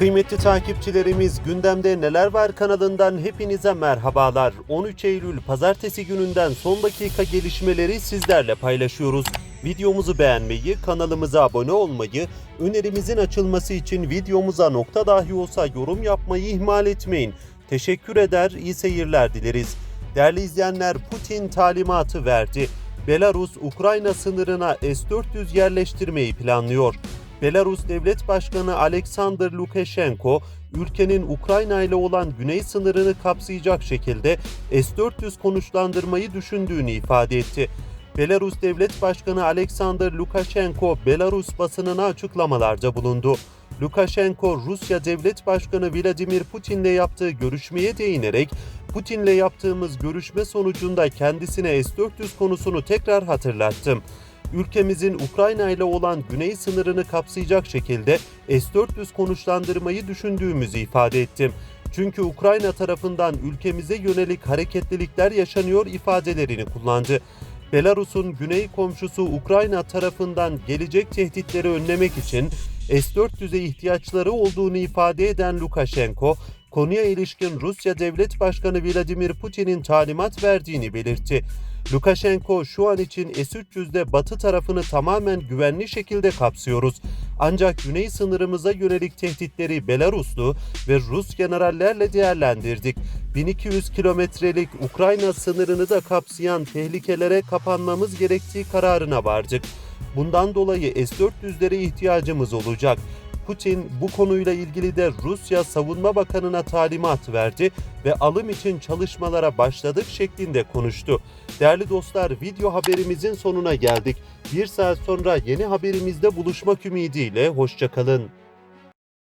Kıymetli takipçilerimiz gündemde neler var kanalından hepinize merhabalar. 13 Eylül pazartesi gününden son dakika gelişmeleri sizlerle paylaşıyoruz. Videomuzu beğenmeyi, kanalımıza abone olmayı, önerimizin açılması için videomuza nokta dahi olsa yorum yapmayı ihmal etmeyin. Teşekkür eder, iyi seyirler dileriz. Değerli izleyenler Putin talimatı verdi. Belarus Ukrayna sınırına S-400 yerleştirmeyi planlıyor. Belarus Devlet Başkanı Alexander Lukashenko, ülkenin Ukrayna ile olan güney sınırını kapsayacak şekilde S-400 konuşlandırmayı düşündüğünü ifade etti. Belarus Devlet Başkanı Alexander Lukashenko, Belarus basınına açıklamalarda bulundu. Lukashenko, Rusya Devlet Başkanı Vladimir Putin'le yaptığı görüşmeye değinerek, Putin'le yaptığımız görüşme sonucunda kendisine S-400 konusunu tekrar hatırlattım ülkemizin Ukrayna ile olan güney sınırını kapsayacak şekilde S-400 konuşlandırmayı düşündüğümüzü ifade ettim. Çünkü Ukrayna tarafından ülkemize yönelik hareketlilikler yaşanıyor ifadelerini kullandı. Belarus'un güney komşusu Ukrayna tarafından gelecek tehditleri önlemek için S-400'e ihtiyaçları olduğunu ifade eden Lukashenko, konuya ilişkin Rusya Devlet Başkanı Vladimir Putin'in talimat verdiğini belirtti. Lukashenko şu an için S-300'de batı tarafını tamamen güvenli şekilde kapsıyoruz. Ancak güney sınırımıza yönelik tehditleri Belaruslu ve Rus generallerle değerlendirdik. 1200 kilometrelik Ukrayna sınırını da kapsayan tehlikelere kapanmamız gerektiği kararına vardık. Bundan dolayı S-400'lere ihtiyacımız olacak. Putin bu konuyla ilgili de Rusya Savunma Bakanı'na talimat verdi ve alım için çalışmalara başladık şeklinde konuştu. Değerli dostlar video haberimizin sonuna geldik. Bir saat sonra yeni haberimizde buluşmak ümidiyle hoşçakalın.